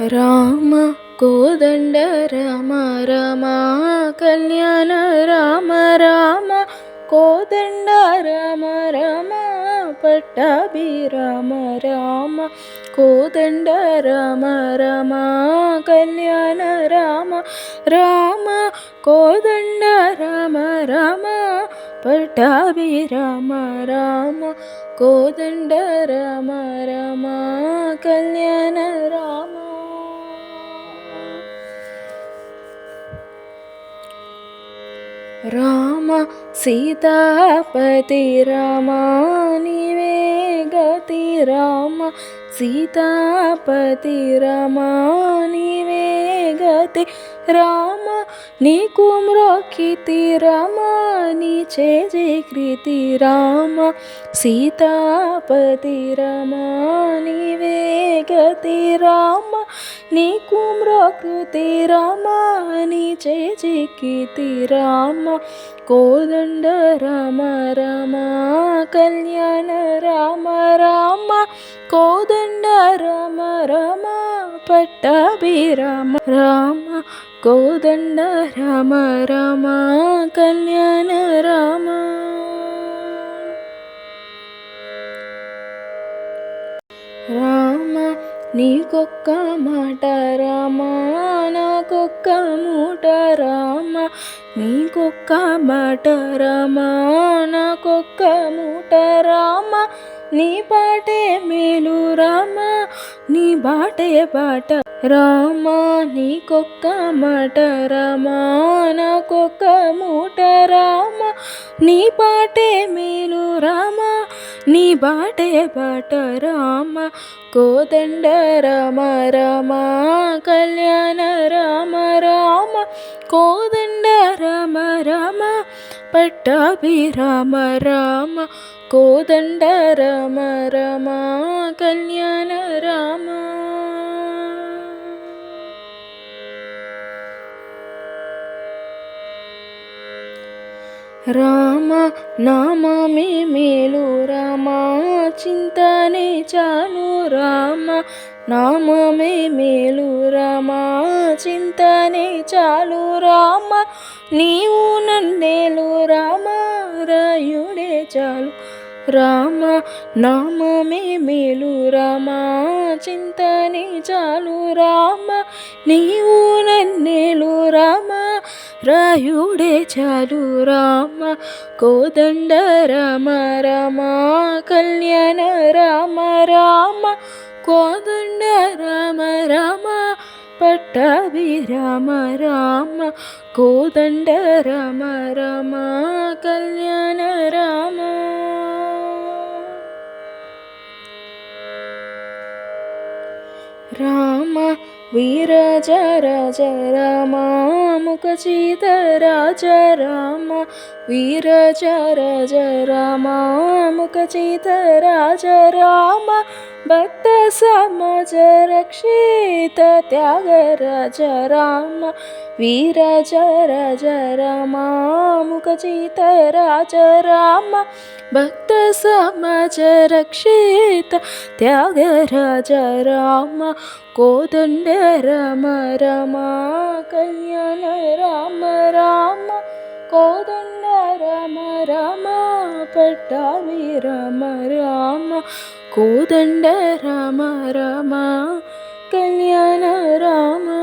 రామ కోదండ రామ రామ కళ్యాణ రామ రామ కోదండ రామ రామ పట్టాభి రామ రామ కోదండ రామ రామ కళ్యాణ రామ రామ కోదండ రామ రామ పట్టాభి రామ రామ కోదండ రామ రామ సీతాపతి రామ నీవే గతి రామ సీతాపతి రామ నీవే గతి రామ నీకు మ్రోకితి రమాని నీ చేజీకృతి రామ. సీతాపతి రామ నీవే గతి రామ నీకు మ్రోకృతి రమాని నీ చేజీకృతి రామ. కోదండ రామ రామ కళ్యాణ రామ రామ కోదండ भि राम राम गोदण्ड राम राम कल्याण राम। राम నీకొక్క మాట రామా నాకొక్క మూట రామ. నీకొక్క మాట రామా నాకొక్క మూట రామ. నీ పాటే మేలు రామ నీ బాటే బాట రామ. నీకొక్క మాట రామ నాకొక్క మూట రామ. నీ పాటే మేలు రామ. నీ బాటే బాట రామ కోదండ రామ రామ కళ్యాణ రామ రామ కోదండ రామ రామ పట్టాభి రామ రామ కోదండ రామ రామ కళ్యాణ రామ నామమే మేలు రామ చింతనే చాలు రామ నామమే మేలు రామ చింతనే చాలు రామ నీవు నన్నేలు రామ రాయుడే చాలు. రామ నామమే మేలు రామ చింతనే చాలు రామ నీవు నన్నేలు రామ చాలు రామ కోదండ రామ రామ కళ్యాణ రామ రామ కోదండ రామ రామ పట్టాభి రామ రామ కోదండ రామ రామ కళ్యాణ రామ రామ వీరాజ రాజ రామ ముఖ చీత రాజ రామ. వీరాజ రాజ రామ ముఖ చీత రాజ రామ. భక్త సమాజ రక్షిత త్యాగ రాజ రామ. వీరాజ రాజ రామ ముఖ చీత రాజ రామ. భక్త సమాజ రక్షిత త్యాగ రాజ రామ. കോതണ്ട രമ രമ കയ്യന രമ രമ. കോതണ്ട രമ രമ പെട്ടാവി രമ രമ. കോതണ്ട രമ രമ കല്യാണ രമ